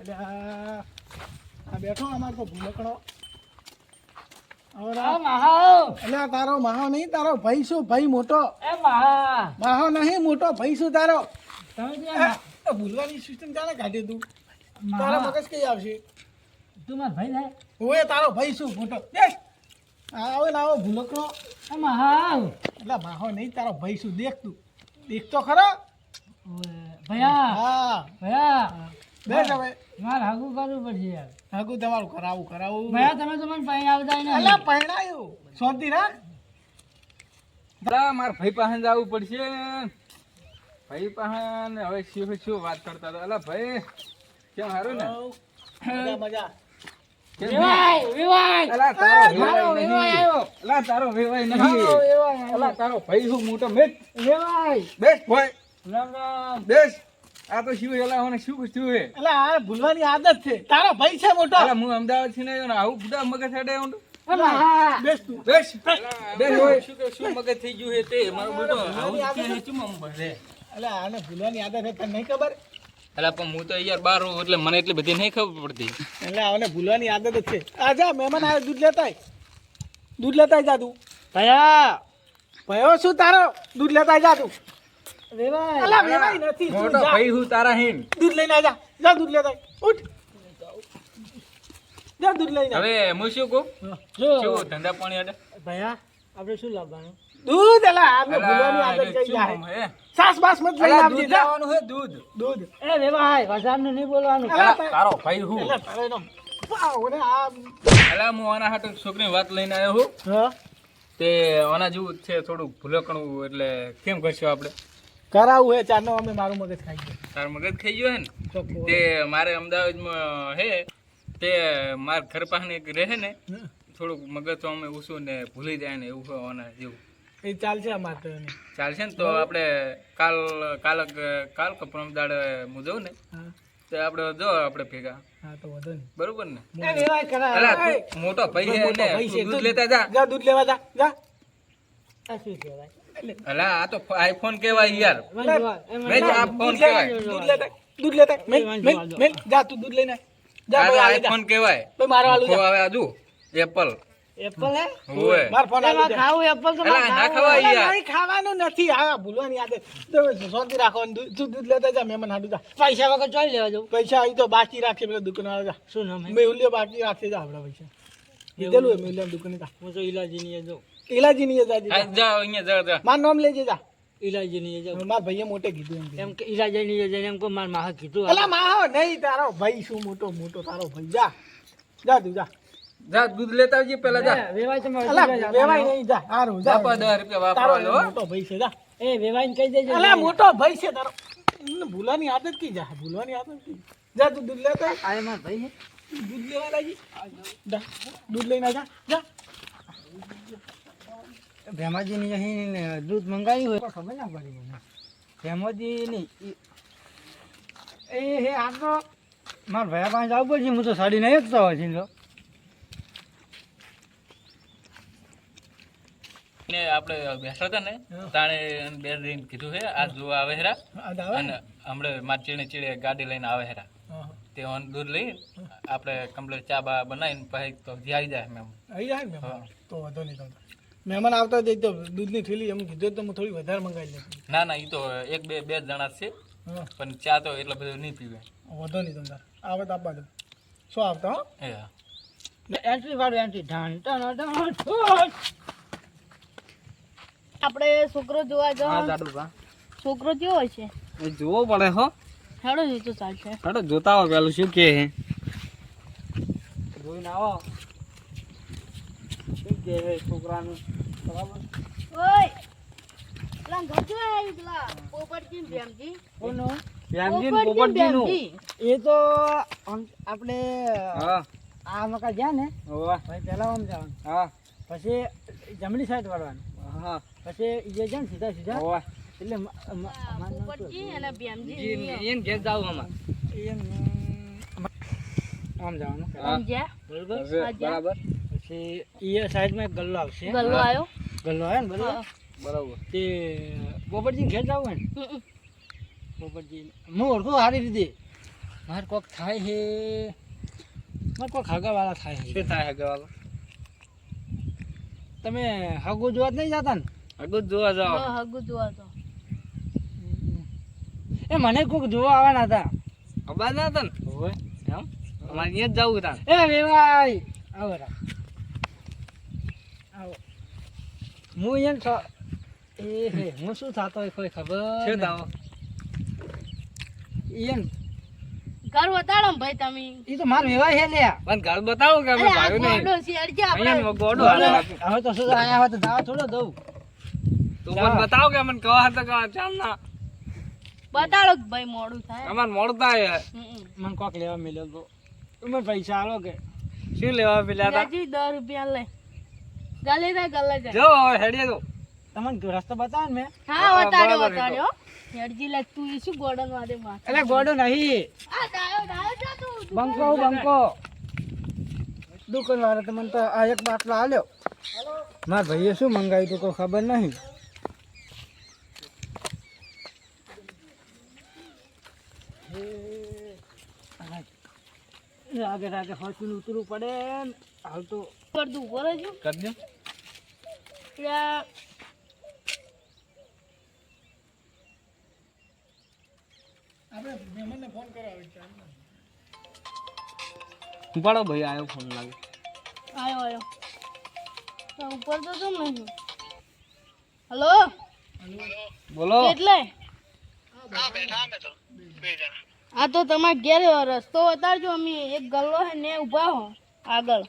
એટલે આ બેઠો અમાર તો ભૂલકણો. તારો માહો નહીં તારો ભાઈ શું? ભાઈ મોટો. મહા. નહીં મોટો ભાઈ શું તારો? ભૂલવાની સિસ્ટમ ચાલે કાઢી તું. તારા મગજ કઈ આવશે? તું મારો ભાઈ થાય ઓએ તારો ભાઈ શું? મોટો. આવો ને આવો ભૂલકણો. એ એટલે માહો નહીં તારો ભાઈ શું? દેખ તું. દેખતો ખરો. ભયા ભૈયા. હા. ભૈયા. બેસ હવે. મારે હાગું કરવું પડશે યાર. હાગું તમારું કરાવું કરાવું. ભયા તમે તો મને પાણી આવતા નહીં. અલા પહેણાયું શાંતિ રાખ. અલા, માર ભાઈ પાસે જવું પડશે. ભાઈ પાસે ને હવે શું શું વાત કરતા હતા. અલા ભાઈ કેમ હારું ને? મજા મજા. તારો મારો વેવાય નહીં. તારો ભાઈ હું મોટો બેસ બેસ ભાઈ રામ રામ. બેસ આ તો શું એલા મને શું શું હે એટલે આ ભૂલવાની આદત છે. તારો ભાઈ છે મોટો. એટલે હું અમદાવાદથી આવ્યો ને આવું બધા મગજ હેડે હું તો. એ મહા બેસ તું. બેસ. બેસ. હોય શું કે શું મગજ થઈ ગયું હે તે? મારો બેટો આવું કે ચુમ આમ એટલે આને ભૂલવાની આદત છે તને નહીં ખબર? એટલે પણ હું તો યાર બાર હોઉં એટલે મને એટલી બધી નહીં ખબર પડતી. એટલે આને ભૂલવાની આદત જ છે. આ જા મહેમાન આવે દૂધ લેતા. દૂધ લેતા જા તું. ભૈયા ભયો શું તારો? દૂધ લેતા જા તું. વિવાય. અલા વેવાય નથી મોટો ભાઈ હું તારા હિન. દૂધ લઈને આય જા જા દૂધ લેતા ઉઠ. જા દૂધ લઈને હવે હું શું કહું? જો. કેવું ધંધા પાણી હેડે ભૈયા આપણે શું લાવવાનું? દૂધ એલા આને ભૂલવાની આદત કઈ જાય. સાસ બાસ મત લઈને આવજે દૂધ લાવવાનું હે દૂધ. દૂધ. એ વિવાય ભાષાનું નહીં બોલવાનું. અલા, અલા, તારો ભાઈ હું? એટલે તારે એનો વાવ, આ અલા હું આના હાટુ છોકરી વાત લઈને આવ્યો હું. તે આના જેવું છે થોડુંક ભૂલકણું એટલે કેમ કરશું આપણે? કરાવું હે ચારનો અમે મારું મગજ ખાઈ ગયો. તાર મગજ ખાઈ ગયો હે ને? તે મારે અમદાવાદમાં હે તે માર ઘર પાસે એક રહે ને થોડુંક મગજ તો અમે ઊંચું ને ભૂલી જાય ને એવું હોવાના જેવું. એ ચાલશે અમારે તો ચાલશે ને? તો આપણે કાલ કાલ કાલ કે પરમ દાડે હું જઉં ને તો આપણે જો આપણે ભેગા. બરોબર ને? મોટો. ભાઈ છે દૂધ લેતા જા. જા દૂધ લેવા જા જા. શું કહેવાય? અલા આ તો આઈફોન કેવાય યાર. મેં આ ફોન દૂધ લેતા દૂધ લેતા દૂધ લેતા. વાંધો, મેલ જા તું દૂધ લઈને જા ભાઈ આઈફોન કેવાય ભાઈ મારો આલુ જા. હવે આજુ એપલ એપલ હે? ઓય માર ફોન આલુ ખાવ એપલ તો અલા, ના ખાવું. ખવાય. યાર. નહીં ખાવાનું નથી. આ ભૂલવાની આદત તો શાંતિ રાખો દૂધ તું દૂધ લેતા જા મેમન હાડુ જા. પૈસા વગર ચોઈ લેવા જવું? પૈસા અહીં તો બાકી રાખે પેલા દુકાન જા. શું નામ હે? ઉલ્યો બાકી રાખે જા આપણા પૈસા. દીધેલું હોય ઉલ્યો દુકાને જા. હું તો એ જાઉં. ઇલાજી નહીં જા જા અહીંયા જા જા. માર નામ લેજે જા. ઇલાજીની નહીં જા માર ભાઈએ મોટે કીધું એમ એમ કે ઇલાજીની નહીં જા એમ કહું માર માહા કીધું અલા માહો નહીં તારો ભાઈ શું મોટો મોટો તારો ભાઈ. જા. જા તું જા. જા દૂધ લેતા આવજે પેલા જા. વેવાય તમે અલા વેવાય નહીં જા. હારું જા. જા પા દસ રૂપિયા તારો લો મોટો ભાઈ છે જા. એ વેવાઈને કહી દેજો અલા મોટો ભાઈ છે તારો. એને ભૂલવાની આદત કી જા. ભૂલવાની આદત કી. જા તું દૂધ લેતા આય. માર ભાઈ હે દૂધ લેવા લાગી. દૂધ લઈને જા. જા. ભેમાજીની અહીં દૂધ મંગાવ્યું હોય. ખબર ના પડી મને. ભેમાજી નહીં એ હે આ તો મારા ભાઈ પાસે જવું પડશે. હું તો સાડી નહીં એકતા હોય છે ને આપણે બેસતા હતા ને તાણે બે દિન કીધું છે આ જો આવે હેરા. અને હમણે માર ચીણે ચીડે ગાડી લઈને આવે હેરા. તે ઓન દૂધ લઈ આપણે કમ્પ્લેટ ચા બા બનાવીને પછી તો આવી જાય મેમ આવી જાય તો વાંધો નહીં મહેમાન આવતા જ તો દૂધની થેલી એમ કીધું તો હું થોડી વધારે મંગાવી લઉં ના ના એ તો એક બે બે જણા છે. પણ ચા તો એટલો બધો નહીં પીવે. વધો નહીં તમને આવે તો આપવા દો. શું આવતા હો? એન્ટ્રી વાળું એન્ટ્રી. ઢાણ આપણે છોકરો જોવા બા. છોકરો કેવો હોય છે? એ જોવો પડે હો. હેડો જ તો ચાલશે. હાડો જોતા આવો પેલું શું કે હે જોઈને આવો. શું કે છે છોકરાનું? ઓય પેલા ગજો આવી પેલા. પોપટજી ભેમજી કોનું? શ્યામજી પોપટજી ને એ તો આપણે હા. આ મકા ગયા ને હોવા. ભાઈ પહેલા આમ જવાનું. હા. પછી જમણી સાઈડ વળવાનું. હા. પછી એ જાય ને સીધા સીધા હોવા. એટલે પોપટજી અને ભેમજી ઘેર જાવ આમાં જવાનું. બરાબર. પછી એ સાઈડમાં એક ગલ્લો આવશે. ગલ્લો આવ્યો? ગલ્લો આવે ને બરાબર? બરાબર. તે પોપટજી ઘેર જવું ને. પોપટજી હું ઓળખું સારી રીતે. મારે કોક થાય છે મારે કોક હગાવાળા થાય છે શું થાય હગાવાળા? તમે હગુ જોવા જ નહીં જતા ને? હગુ જોવા જાઓ. હગુ જોવા તો. એ મને કોક જોવા આવવાના હતા. ખબર ના હતા ને? હોય એમ? અમારે અહીંયા જ જવું હતા એ વેવાય આવો હું એમ છો એ હે હું શું થતો હોય કોઈ ખબર શું દાવો થાવ ઈયન ઘર બતાડો ભાઈ તમે એ તો માર વેવાઈ હે લ્યા પણ ઘર બતાવો કે અમે ભાઈ નહીં ગોડો છે, અડજે આપણે. ગોડો હાલે હવે તો શું આયા હોય તો દાવા થોડો દઉં તું મને બતાવો કે મને કહા હતા કે ચાલ ના બતાડો કે ભાઈ મોડું થાય અમારે મોડું થાય મને કોક લેવા મળ્યો તો તમે પૈસા આલો કે શું લેવા પેલા હતા જાજી દસ રૂપિયા લે ગલે જાય ગલે જાય જો હેડીએ તો. તમને રસ્તો બતાવ ને મેં. હા બતાડ્યો બતાડ્યો હેડજી લે તું શું ગોડન વાદે માં એટલે ગોડો નહીં. આ ડાયો ડાયો જા તું બંકો બંકો દુકાન વાળા. તમને તો આ એક બાટલો આલ્યો. મારા ભાઈએ શું મંગાવ્યું તો કોઈ ખબર નહીં. રાગે રાગે હોચું ઉતરવું પડે હાલ તો પડતું ઉપર જ કરજો ત્યાં ઉપાડો ભાઈ આવ્યો ફોન લાગે. આવ્યો આવ્યો ઉપર તો શું નહીં હલો? બોલો. એટલે? આ તો તમારે ઘેર રસ્તો બતાડજો અમે એક ગલ્લો હે ને ઊભા હો આગળ.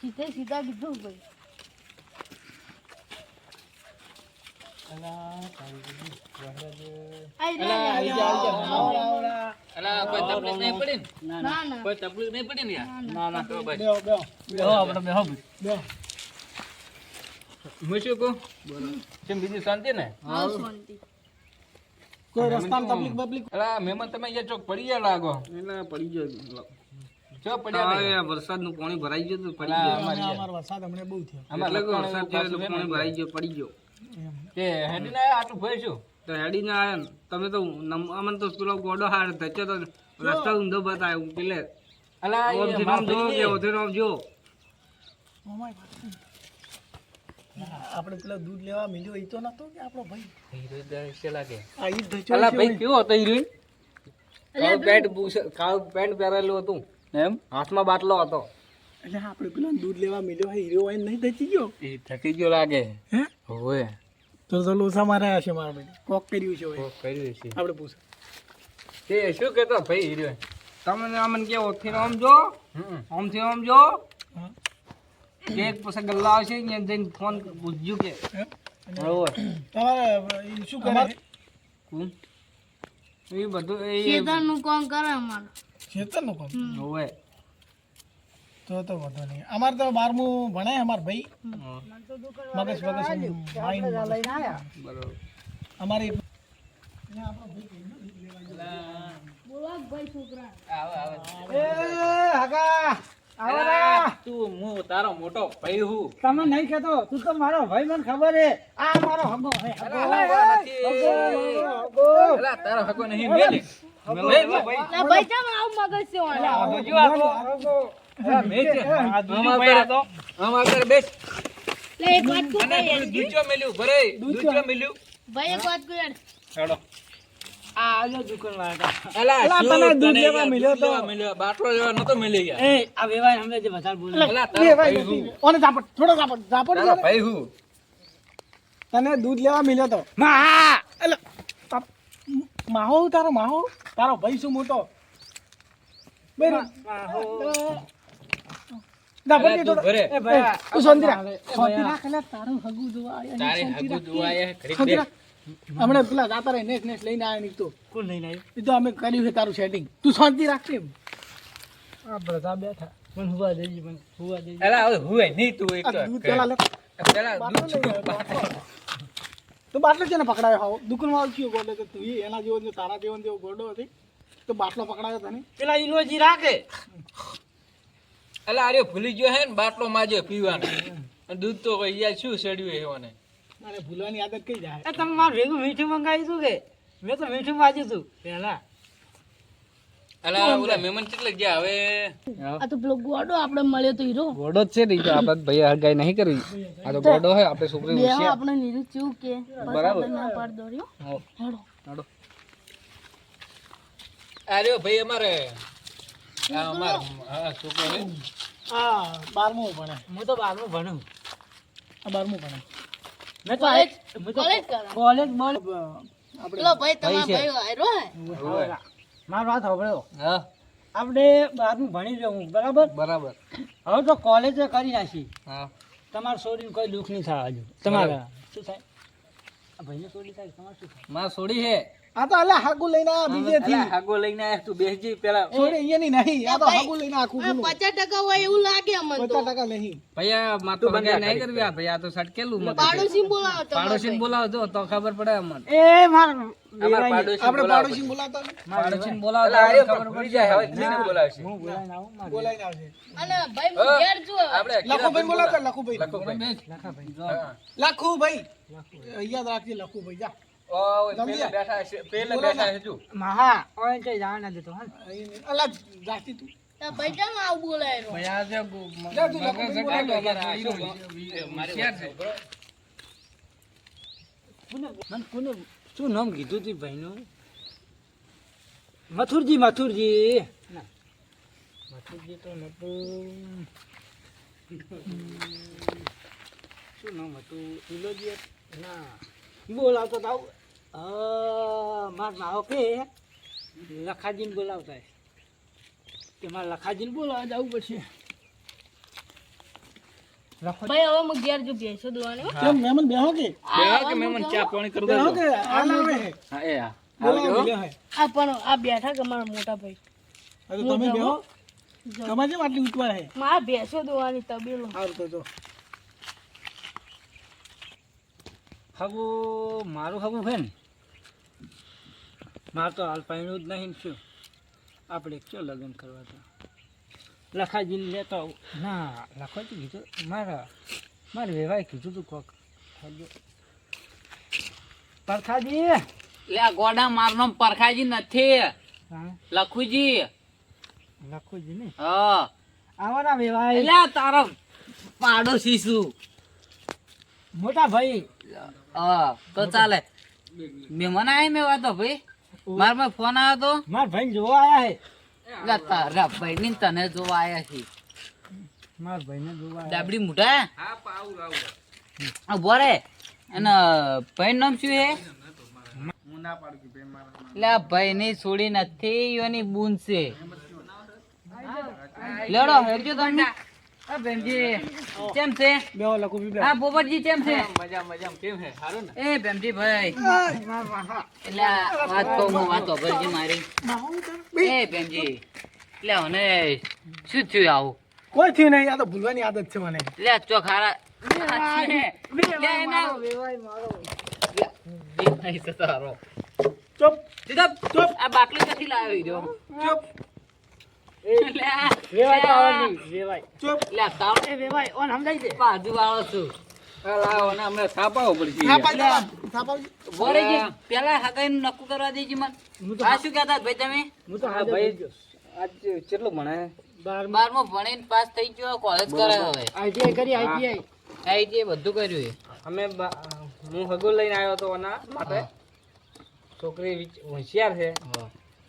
સીધે સીધા બીજી શાંતિ ને? હા શાંતિ. કોઈ રસ્તામાં તકલીફ બકલીફ અલા મહેમાન તમે અહીંયા ચોક પડી ગયા લાગો. એટલે પડી ગયો ચો પડ્યા વરસાદનું પાણી ભરાઈ ગયું હતું પડી ગયો. અમારો વરસાદ હમણાં બહુ થયો. અમારે વરસાદ થયો પાણી ભરાઈ ગયો. પડી ગયો. કે હેડી ના આટલું ભય શું તો હેડી ના. આયા તમે તો અમને તો પેલો ગોડો હાર ધચ્યો તો રસ્તા ઊંધો બતાવ્યો પેલે. જો. આપણે પેલા દૂધ લેવા મિલ્યો એ તો નતો કે આપણો ભાઈ? લાગે. આ ઈ જ અલા ભાઈ કેવો હતો હીરોઈન કાળું પેન્ટ પહેરેલું હતું. એમ? હાથમાં બાટલો હતો. એટલે આપણે પેલા દૂધ લેવા મિલ્યો હોય હીરો હોય નહીં ધચી ગયો? એ થકી ગયો લાગે. હે? હોવે. તો તો લોસા મારા ભાઈ. કોક કર્યું છે હોય કર્યું છે. આપણે પૂછ. તે શું કહેતો ભાઈ હીરો તમને આમ કે ઓથી આમ જો? આમથી આમ જો? હા. કે એક પછી ગલ્લા આવશે ને જઈને ફોન પૂછજો કે. બરોબર. તમારે શું કરે? કોણ? એ બધું એ ખેતરનું કામ કરે અમારે. ખેતરનું કામ? હોવે. તો તો વાંધો નહીં. અમારે તો બારમું ભણે અમાર ભાઈ. મગજ મગજ બરોબર. અમારે બોલા. ભાઈ છોકરા. આવે આવે એ હગા. તું હું તારો મોટો ભાઈ હું. તમે નહીં કહેતો. તું તો મારો ભાઈ મને ખબર હે આ મારો હગો હે હગો. હગો અલા તારો હકો નહીં મેલે મેલે ભાઈ લે ભાઈ. ચમ આવું મગજ છે વાળા હજુ આપો અલા મેં છે. આમાં કર આમાં કર બેસ. એક વાત મેલ્યું ભરે. મેલ્યું. ભાઈ એક વાત આજો દુકાન વાળા તને દૂધ લેવા મળ્યો તો. મળ્યો બાટલો લેવા નતો મળી ગયા એ આ વેવાય હમણાં જે વધારે બોલે અલા લે તારો ભાઈ ભાઈ હું ઓને ઝાપટ થોડો ઝાપટ ઝાપટ ભાઈ હું તને દૂધ લેવા મિલ્યો તો માં એટલે માહો તારો માહો તારો ભાઈ શું મોટો રાખ એટલે તારું હગું જોવા હગુ. હમણાં પેલા જાતા રહી નેસ લઈને આવ્યો નીકળતો કોણ લઈને આવ્યો એ તો અમે કર્યું છે તારું સેટિંગ તું શાંતિ રાખજે આ બધા બેઠા. મને હુવા દેજી મને હુવા દેજી. અલા હવે હુવે નહીં તું એક તો. પેલા લે પેલા. તો બાટલો છે ને પકડાયો હાવ. દુકાનમાં કયો ગોડો તો તું એના જેવો ને તારા જેવો જેવો ગોડો હતી તો બાટલો પકડાયો તને. પેલા ઇલોજી રાખે. અલા અરે ભૂલી ગયો હે ને બાટલો માજે પીવાનો. દૂધ તો યાર શું સડ્યું એવાને મારે ભૂલવાની આદત કઈ જાય? એ તમે મારું ભેગું મીઠું મંગાવ્યું હતું કે? મેં તો મીઠું વાંચ્યું હતું. પહેલા. અલા ઓલા મહેમાન કેટલે ગયા? હવે આ તો પેલો ગોડો આપણે મળ્યો તો હીરો. ગોડો જ છે ને ઈ આપણે ભાઈ હરગાઈ નહીં કરવી. આ તો ગોડો હોય આપણે છોકરી બે આપણે નીરુ ચેવું કે. બરાબર. બરાબર. ના પાડ દોર્યો હોવ. હેડો. અરે ભાઈ અમારે. આ અમાર હા છોકરો ભણે. હું તો બારમું ભણું. આ બારમું ભણે. મેં તો કોલેજ કોલેજ કોલેજ બોલ આપણે ભાઈ તમારો ભાઈ હે? મારી વાત સાંભળો હા. આપણે બારમું ભણી જવું બરાબર? બરાબર. હવે તો કોલેજ કરી નાખી. હા. તમારે છોડીને કોઈ દુઃખ નહીં થાય હજુ. તમારા શું થાય? આ ભાઈને છોડી થાય તમારે શું થાય? માં છોડી હે આ તો અલા હાગુ લઈને આ બીજે થી. અલા, હાગો લઈને આ તું બેસજી પેલા. છોડે અહીંયાની નહીં. આ તો હાગુ લઈને આખું ગુનું. પચાસ ટકા હોય એવું લાગે અમને તો. પચાસ ટકા નહીં. ભૈયા માં તો નહીં કરવી આ ભૈયા તો સટકેલું મત પાડોશી બોલાવો તો પાડોશી બોલાવો જો તો ખબર પડે અમને. એ માર આપણે પાડોશી બોલાવતા પાડોશી બોલાવો તો અમને ખબર પડી જાય હવે હું બોલાવીને આવું મારે બોલાઈને આવશે અને ભાઈ હું ઘેર જો. આપણે લખુભાઈ બોલાવતા લખુભાઈ. લખુભાઈ. લખુભાઈ. યાદ રાખજે લખુભાઈ જા. ઓય પેલા બેઠા છે પેલા બેઠા છે જો. મહા ઓય કઈ જવા ના દેતો હા અહીં નહીં. અલા જાતી તું. તો ભાઈ કેમ આવું બોલાય ભૈયા જે જા તું લખુભાઈ બોલાવતો. કોને મને કોને શું નામ કીધું તું ભાઈનું? મથુરજી મથુરજી. મથુરજી તો નતું. શું નામ હતું? ઇલોજી ના. બોલાવતો તાવ માર નાવ કે લખાજીને બોલાવતા કે મારે લખાજીને બોલાવવા જવું પડશે. લખો. ભાઈ હવે હું ઘેર જો ભેંસો દોવાની. કેમ મહેમાન બેહો કે? બેહો કે મહેમાન ચા પાણી કરી બેહો કે? આ લાવે હે. હા એ હા. બોલાવો બેહો. હે આ પણ આ બેઠા કે મારા મોટા ભાઈ. હવે તમે બેહો. તમારે જેમ આટલી ઉતવા હે. મારા ભેંસો દોવાની તબેલો. સારું તો જો. હગુ મારું હગું છે ને? મારે તો હાલ પાણ્યું જ નહીં શું? આપણે ક્યાં લગ્ન કરવા તો લખાજી લેતો આવું. ના લખાજી કીધું મારા મારે વેવાય કીધું તું કોક. પરખાજી! લે ગોડા મારનો પરખાજી નથી. લખુજી. લખુજી ને હા. આવવાના વેવાય લે તારો પાડોશી છું મોટા ભાઈ. હા તો ચાલે. મહેમાન આય મેં તો ભાઈ? મારા માં ફોન આવ્યો તો? મારા ભાઈ જોવા આયા હે. એટલે તારા ભાઈ ની તને જોવા આયા છે મારા ભાઈને જોવા આયા ડાબડી મુઢા? હા બોરે અને ભાઈ નામ શું હે? એટલે આ ભાઈ ની છોડી નથી યોની બૂન છે. લેડો હેડજો તમે. બેનજી કેમ છે? બેહો હા પોપટજી કેમ છે? મજા મજા કેમ છે? સારું ને? એ બેનજી ભાઈ. એટલે વાત કહું હું વાત ભરજી મારી. એ બેનજી એટલે મને શું થયું આવું? કોઈ થયું નહીં આ તો ભૂલવાની આદત છે મને. લે ચોખારા. ચૂપ. આ બાટલી નથી લાવ્યો દો ચૂપ. પેલા હગાઈ નું કરવા દેજી મને. આ શું કહેતા ભાઈ તમે? હું તો હાજર થઈ આજ કેટલું ભણે? બાર બારમો ભણીને પાસ થઈ ગયો કોલેજ કરે હવે. આઈટીઆઈ કરી આઈટીઆઈ. આઈ બધું કર્યું અમે હું હગો લઈને આવ્યો હતો માટે. છોકરી હોશિયાર છે.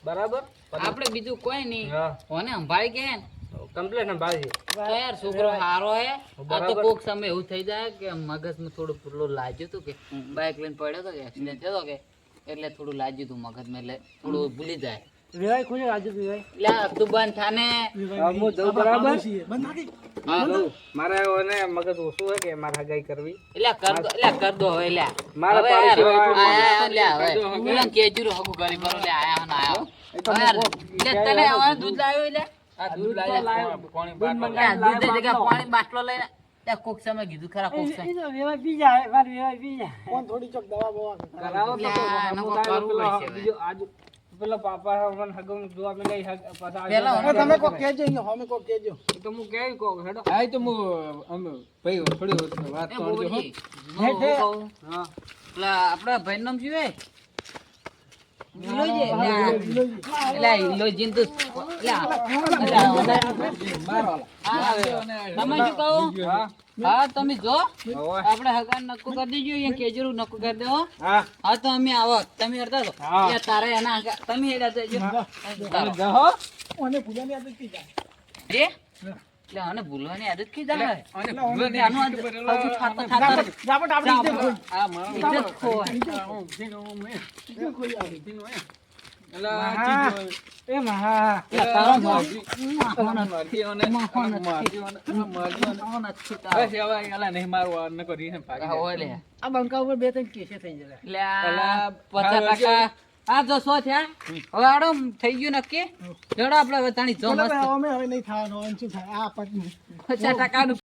બરાબર? આપણે બીજું કોઈ નહીં. કોને સંભાળી કે કમ્પ્લેટ સંભાળી તો યાર છોકરો સારો હે. આ તો કોક સમય એવું થઈ જાય કે મગજમાં થોડું પેલું લાગ્યું હતું કે બાઇક લઈને પડ્યો હતો કે એક્સિડન્ટ થયો કે એટલે થોડું લાગ્યું હતું મગજમાં એટલે થોડું ભૂલી જાય. વેવાય કોને રાજુ રેવાય આ અબ્દુબાન થાને હું જઉં બરાબર હા. જઉં. મારે એને મગજ ઓછું હોય કે મારે હગાઈ કરવી? એટલે કર દો એટલે કર દો હવે લ્યા મારા હવે યાર, પાડોશી વાળા આયા લ્યા હવે. પેલા કેજુરો હગું કરી બરો લે આયા ને આયા. લે તને હવે દૂધ લાવ્યો એટલે? આ દૂધ લાવ્યો. પાણી બાટલો દૂધની પાણી બાટલો લઈને. કોક સમય કીધું ખરા કોક સમય. એ પી જાય મારે વેવાય પી જાય. કોણ થોડી ચોક દવા બવા કરાવો તો લે, આ હું નવો લાવ્યો કરવું પેલો પડશે બીજો આજ પેલો પાપા હમણાં હગમ જોવા મળે હગ પાછા આજે પેલા હવે તમે કો કેજો અહીંયા હોમે કોક કહેજો. તો હું કે કો હેડો. આય તો હું શું કહું? પેલા આપણા ભાઈનું નામ શું હે? ઇલોજી એટલે ઇલોજી તો તમે શું કહો? હા તમે જો આપણે હગાન નક્કો કરી દેજો અહીંયા કેજરું નક્કો કરી દેવો હા હા તો અમે આવો તમે હરતા તો તારે એના તમે હેડા જજો જહો અને ભૂલાની આદત કી જાય એ? એટલે આને ભૂલવાની આદત કી જાય અને ભૂલવાની આનું આદત હજુ થાતા થાતા રહે. જાપટ આપણે ઇજ્જત. આ મારો ઇજ્જત ખોવાય. ઇજ્જત ખોઈ આવી. એલા બે ત્રણ કેસે થઈ પચાસ ટકા. આ જો સો થયા હવે આડો થઈ ગયું નક્કી? ચડો આપણે હવે તાણી જો મસ્ત. અમે હવે નહીં થવાનું શું થાય? આ પચાસ ટકાનું